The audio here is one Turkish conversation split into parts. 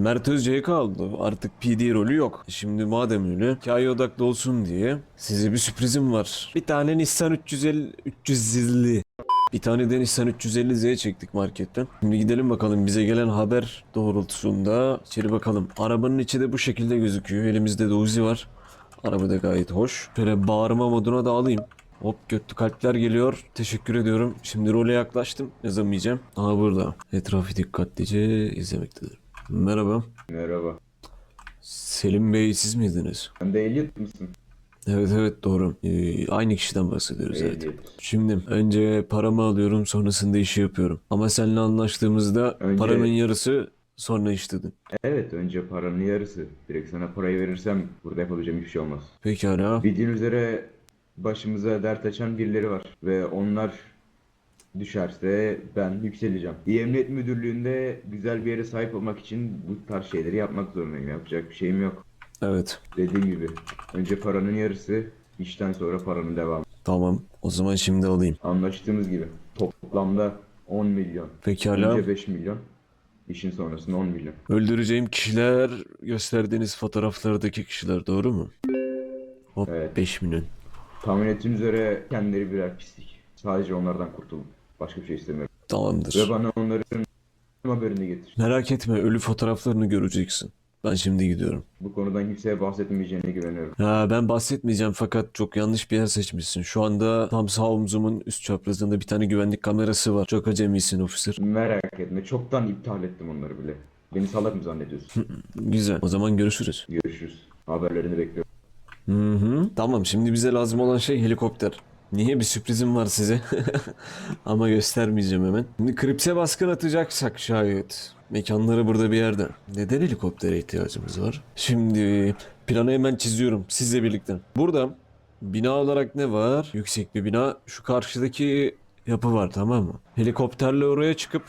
Mert Özce'ye kaldı. Artık PD rolü yok. Şimdi madem öyle hikaye odaklı olsun diye size bir sürprizim var. Bir tane Nissan 350 350 bir tane de Nissan 350Z çektik marketten. Şimdi gidelim bakalım bize gelen haber doğrultusunda içeri bakalım. Arabanın içi de bu şekilde gözüküyor. Elimizde de Uzi var. Araba da gayet hoş. Şöyle bağırma moduna da alayım. Hop götlü kalpler geliyor. Teşekkür ediyorum. Şimdi role yaklaştım. Yazamayacağım. Aha burada. Etrafı dikkatlice izlemektedir. Merhaba. Merhaba. Selim Bey siz miydiniz? Sen de ehliyet misin? Evet evet doğru. Ee, aynı kişiden bahsediyoruz evet. Şimdi önce paramı alıyorum sonrasında işi yapıyorum. Ama seninle anlaştığımızda Önce- paranın yarısı sonra iş dedin. Evet önce paranın yarısı. Direkt sana parayı verirsem burada yapabileceğim hiçbir şey olmaz. Pekala. Bildiğin üzere başımıza dert açan birileri var. Ve onlar düşerse ben yükseleceğim. İyi Emniyet Müdürlüğü'nde güzel bir yere sahip olmak için bu tarz şeyleri yapmak zorundayım. Yapacak bir şeyim yok. Evet. Dediğim gibi önce paranın yarısı, işten sonra paranın devamı. Tamam. O zaman şimdi alayım. Anlaştığımız gibi toplamda 10 milyon. Pekala. Önce 5 milyon. işin sonrasında 10 milyon. Öldüreceğim kişiler gösterdiğiniz fotoğraflardaki kişiler doğru mu? Hop Evet. 5 milyon. Tahmin ettiğin üzere kendileri birer pislik. Sadece onlardan kurtulun. Başka bir şey istemiyorum. Tamamdır. Ve bana onların haberini getir. Merak etme ölü fotoğraflarını göreceksin. Ben şimdi gidiyorum. Bu konudan kimseye bahsetmeyeceğine güveniyorum. Ha, ben bahsetmeyeceğim fakat çok yanlış bir yer seçmişsin. Şu anda tam sağ omzumun üst çaprazında bir tane güvenlik kamerası var. Çok acemisin officer. Merak etme. Çoktan iptal ettim onları bile. Beni salak mı zannediyorsun? Güzel. O zaman görüşürüz. Görüşürüz. Haberlerini bekliyorum. Hı hı. Tamam şimdi bize lazım olan şey helikopter. Niye bir sürprizim var size? Ama göstermeyeceğim hemen. Şimdi kripse baskın atacaksak şayet. Mekanları burada bir yerde. Neden helikoptere ihtiyacımız var? Şimdi planı hemen çiziyorum sizle birlikte. Burada bina olarak ne var? Yüksek bir bina. Şu karşıdaki yapı var tamam mı? Helikopterle oraya çıkıp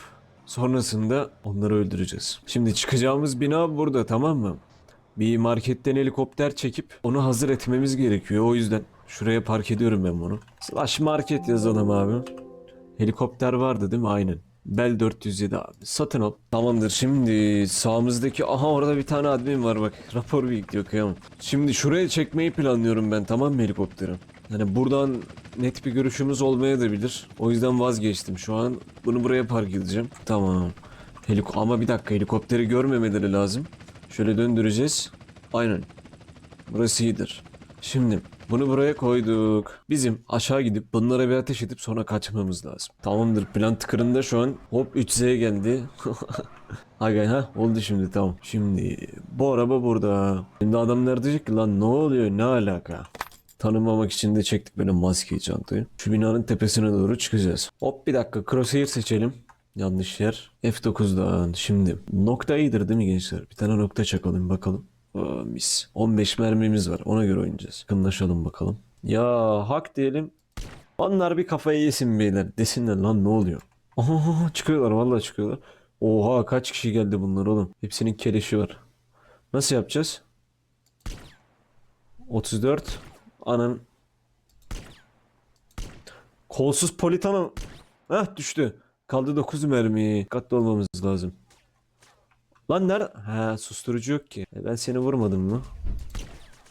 sonrasında onları öldüreceğiz. Şimdi çıkacağımız bina burada tamam mı? Bir marketten helikopter çekip onu hazır etmemiz gerekiyor. O yüzden şuraya park ediyorum ben bunu. Slash market yazalım abi. Helikopter vardı değil mi? Aynen. Bell 407 abi. Satın al. Tamamdır. Şimdi sağımızdaki... Aha orada bir tane admin var bak. Rapor bekliyor kıyamam. Şimdi şuraya çekmeyi planlıyorum ben tamam mı helikopteri? Yani buradan net bir görüşümüz olmayabilir. O yüzden vazgeçtim. Şu an bunu buraya park edeceğim. Tamam. Helik Ama bir dakika helikopteri görmemeleri lazım. Şöyle döndüreceğiz. Aynen. Burası iyidir. Şimdi bunu buraya koyduk. Bizim aşağı gidip bunlara bir ateş edip sonra kaçmamız lazım. Tamamdır plan tıkırında şu an. Hop 3Z geldi. Aga ha oldu şimdi tamam. Şimdi bu araba burada. Şimdi adamlar diyecek ki lan ne oluyor ne alaka? Tanımamak için de çektik böyle maskeyi çantayı. Şu binanın tepesine doğru çıkacağız. Hop bir dakika crosshair seçelim. Yanlış yer. F9'dan şimdi. Nokta iyidir değil mi gençler? Bir tane nokta çakalım bakalım. Aa, mis. 15 mermimiz var. Ona göre oynayacağız. Yakınlaşalım bakalım. Ya hak diyelim. Onlar bir kafayı yesin beyler. Desinler lan ne oluyor? Aha çıkıyorlar vallahi çıkıyorlar. Oha kaç kişi geldi bunlar oğlum. Hepsinin keleşi var. Nasıl yapacağız? 34 Anın Kolsuz politana Heh düştü. Kaldı 9 mermi. Dikkatli olmamız lazım. Lan nerede? Ha susturucu yok ki. E, ben seni vurmadım mı?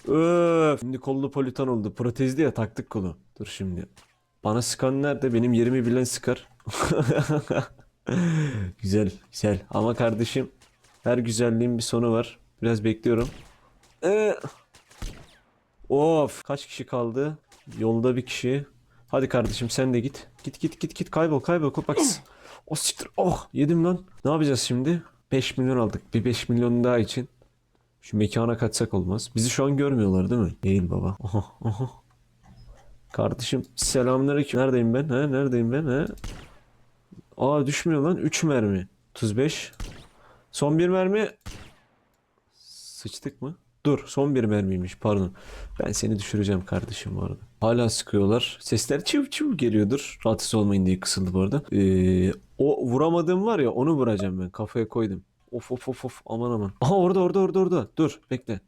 Öf. Şimdi kollu politan oldu. Protezdi ya taktık kolu. Dur şimdi. Bana sıkan nerede? Benim yerimi bilen sıkar. güzel güzel. Ama kardeşim her güzelliğin bir sonu var. Biraz bekliyorum. Ee, Of kaç kişi kaldı? Yolda bir kişi. Hadi kardeşim sen de git. Git git git git kaybol kaybol. Bak. O siktir. Oh yedim lan. Ne yapacağız şimdi? 5 milyon aldık. Bir 5 milyon daha için. Şu mekana kaçsak olmaz. Bizi şu an görmüyorlar değil mi? Değil baba. Aha aha. Kardeşim selamünaleyküm. Neredeyim ben? He? Neredeyim ben? He? Aa düşmüyor lan. 3 mermi. 35. Son bir mermi. Sıçtık mı? Dur son bir mermiymiş pardon. Ben seni düşüreceğim kardeşim bu arada. Hala sıkıyorlar. Sesler çiv çiv geliyordur. Rahatsız olmayın diye kısıldı bu arada. Ee, o vuramadığım var ya onu vuracağım ben. Kafaya koydum. Of of of of aman aman. Aha orada orada orada orada. Dur bekle.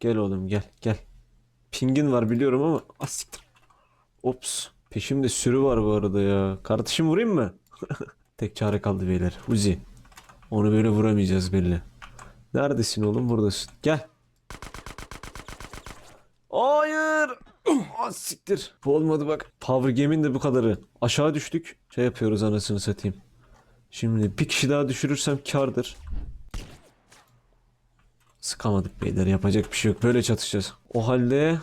Gel oğlum gel gel. Pingin var biliyorum ama asiktir. Ops. Peşimde sürü var bu arada ya. Kardeşim vurayım mı? Tek çare kaldı beyler. Uzi. Onu böyle vuramayacağız belli. Neredesin oğlum? Buradasın. Gel. Hayır. Ah siktir. Bu olmadı bak. Power Game'in de bu kadarı. Aşağı düştük. Şey yapıyoruz anasını satayım. Şimdi bir kişi daha düşürürsem kardır. Sıkamadık beyler. Yapacak bir şey yok. Böyle çatışacağız. O halde...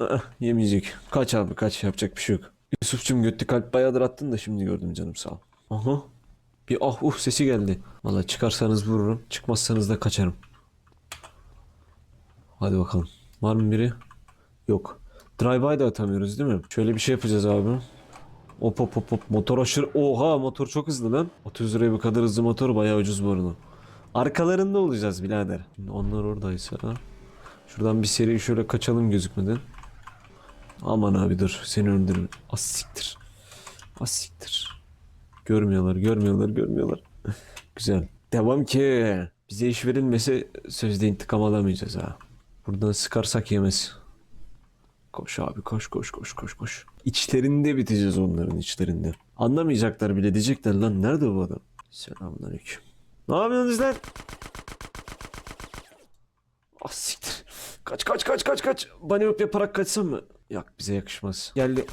Ah, yemeyecek. Kaç abi kaç. Yapacak bir şey yok. Yusuf'cum göttü kalp bayağıdır attın da şimdi gördüm canım sağ ol. Aha. Bir ah uh sesi geldi. Valla çıkarsanız vururum. Çıkmazsanız da kaçarım. Hadi bakalım. Var mı biri? Yok. Drive-by da atamıyoruz değil mi? Şöyle bir şey yapacağız abi. Hop hop hop hop. Motor aşırı... Oha motor çok hızlı lan. 30 liraya bu kadar hızlı motor bayağı ucuz bu arada. Arkalarında olacağız birader. Şimdi onlar oradaysa. Şuradan bir seri şöyle kaçalım gözükmeden. Aman abi dur. Seni öldürür. Az siktir. Az siktir. Görmüyorlar, görmüyorlar, görmüyorlar. Güzel. Devam ki. Bize iş verilmese sözde intikam alamayacağız ha. Buradan sıkarsak yemez. Koş abi koş koş koş koş koş. İçlerinde biteceğiz onların içlerinde. Anlamayacaklar bile diyecekler lan nerede bu adam? Selamünaleyküm. Ne yapıyorsunuz lan? Ah siktir. Kaç kaç kaç kaç kaç. Bani öp yaparak kaçsam mı? Yok bize yakışmaz. Geldi.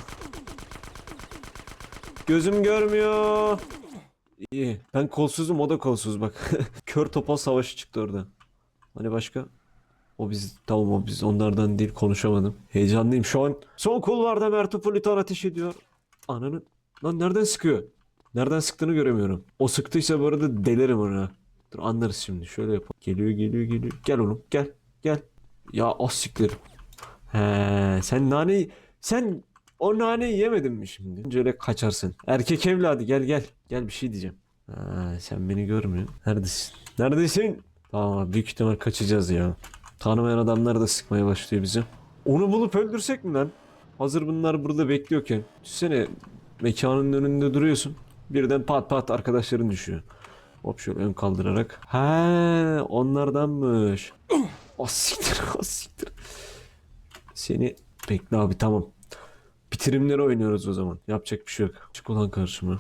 Gözüm görmüyor. İyi. Ben kolsuzum o da kolsuz bak. Kör topal savaşı çıktı orada. Hani başka? O biz tamam o biz onlardan değil konuşamadım. Heyecanlıyım şu an. Son kulvarda Mertopolitan ateş ediyor. Ananı. Lan nereden sıkıyor? Nereden sıktığını göremiyorum. O sıktıysa bu arada delerim ona. Dur anlarız şimdi. Şöyle yapalım. Geliyor geliyor geliyor. Gel oğlum gel. Gel. Ya az siktir. He sen nane sen o naneyi yemedin mi şimdi? Önce öyle kaçarsın. Erkek evladı gel gel. Gel bir şey diyeceğim. Ha, sen beni görmüyorsun. Neredesin? Neredesin? Tamam büyük ihtimal kaçacağız ya. Tanımayan adamlar da sıkmaya başlıyor bizi. Onu bulup öldürsek mi lan? Hazır bunlar burada bekliyorken. Düşünsene mekanın önünde duruyorsun. Birden pat pat arkadaşların düşüyor. Hop şöyle ön kaldırarak. He onlardanmış. O siktir o siktir. Seni bekle abi tamam. Bitirimleri oynuyoruz o zaman. Yapacak bir şey yok. Çık ulan karşıma.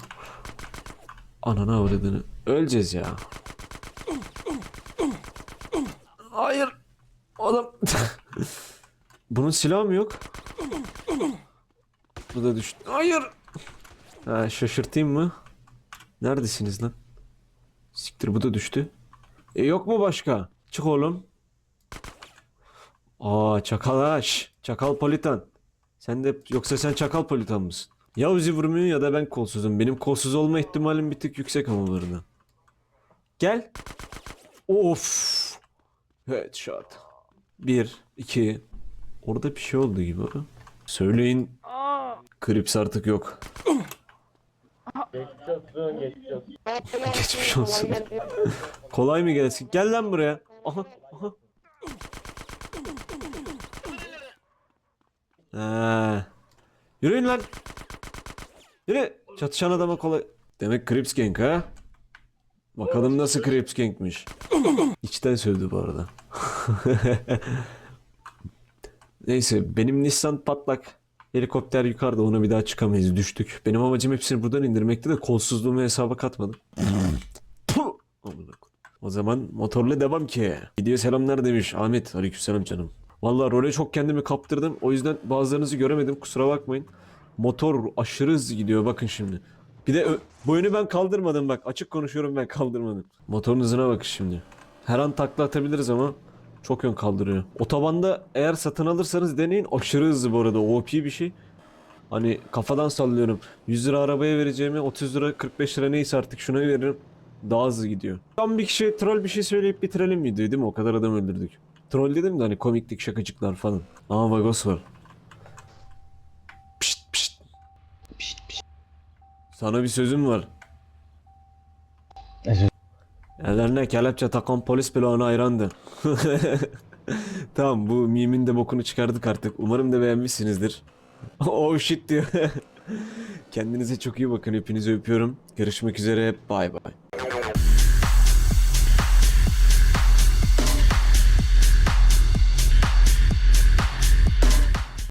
Ananı avradını. Öleceğiz ya. Hayır. Adam. Bunun silahı mı yok? Bu da düştü. Hayır. Ha, şaşırtayım mı? Neredesiniz lan? Siktir bu da düştü. E yok mu başka? Çık oğlum. Aa çakalaş. Çakal politan. Sen de yoksa sen çakal politan mısın? Ya Uzi vurmuyor ya da ben kolsuzum. Benim kolsuz olma ihtimalim bir tık yüksek ama bu arada. Gel. Of. Headshot. Bir, iki. Orada bir şey oldu gibi. Söyleyin. Krips artık yok. Geçmiş olsun. Kolay mı gelsin? Gel lan buraya. Aha, aha. Ha. Yürüyün lan. Yürü. Çatışan adama kolay. Demek Crips Gang ha? Bakalım nasıl Crips Gang'miş. İçten sövdü bu arada. Neyse benim Nissan patlak. Helikopter yukarıda ona bir daha çıkamayız düştük. Benim amacım hepsini buradan indirmekti de kolsuzluğumu hesaba katmadım. O zaman motorla devam ki. Video selamlar demiş Ahmet. Aleykümselam canım. Vallahi role çok kendimi kaptırdım. O yüzden bazılarınızı göremedim. Kusura bakmayın. Motor aşırı hızlı gidiyor bakın şimdi. Bir de bu yönü ben kaldırmadım bak. Açık konuşuyorum ben kaldırmadım. Motorun hızına bakın şimdi. Her an takla atabiliriz ama çok yön kaldırıyor. Otobanda eğer satın alırsanız deneyin. Aşırı hızlı bu arada. OP bir şey. Hani kafadan sallıyorum. 100 lira arabaya vereceğimi 30 lira 45 lira neyse artık şuna veririm. Daha hızlı gidiyor. Tam bir kişi troll bir şey söyleyip bitirelim videoyu değil mi? O kadar adam öldürdük. Troll dedim de hani komiklik şakacıklar falan. Aa Vagos var. Pişt pişt. Sana bir sözüm var. Ellerine kelepçe takan polis bile ona hayrandı. tamam bu mimin de bokunu çıkardık artık. Umarım da beğenmişsinizdir. oh shit diyor. Kendinize çok iyi bakın. Hepinizi öpüyorum. Görüşmek üzere. Bay bay.